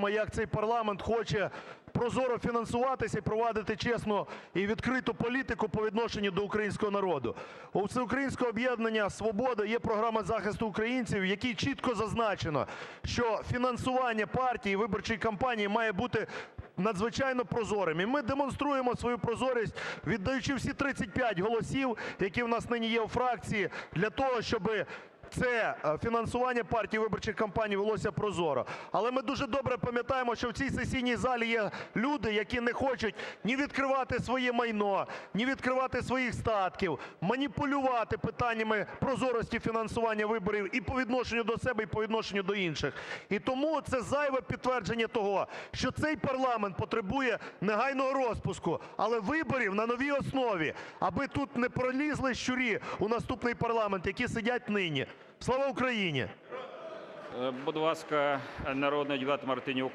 бачимо, як цей парламент хоче прозоро фінансуватися і провадити чесну і відкриту політику по відношенню до українського народу. У Всеукраїнського об'єднання "Свобода" є програма захисту українців, в якій чітко зазначено, що фінансування партій і виборчої кампанії має бути надзвичайно прозорим. І ми демонструємо свою прозорість, віддаючи всі 35 голосів, які в нас нині є у фракції, для того, щоби це е, фінансування партій виборчих кампаній велося прозоро. Але ми дуже добре пам'ятаємо, що в цій сесійній залі є люди, які не хочуть ні відкривати своє майно, ні відкривати своїх статків, маніпулювати питаннями прозорості фінансування виборів і по відношенню до себе, і по відношенню до інших. І тому це зайве підтвердження того, що цей парламент потребує негайного розпуску, але виборів на новій основі, аби тут не пролізли щурі у наступний парламент, які сидять нині. Слава Україні! ГОЛОВУЮЧИЙ. Будь ласка, народний депутат Мартинюк.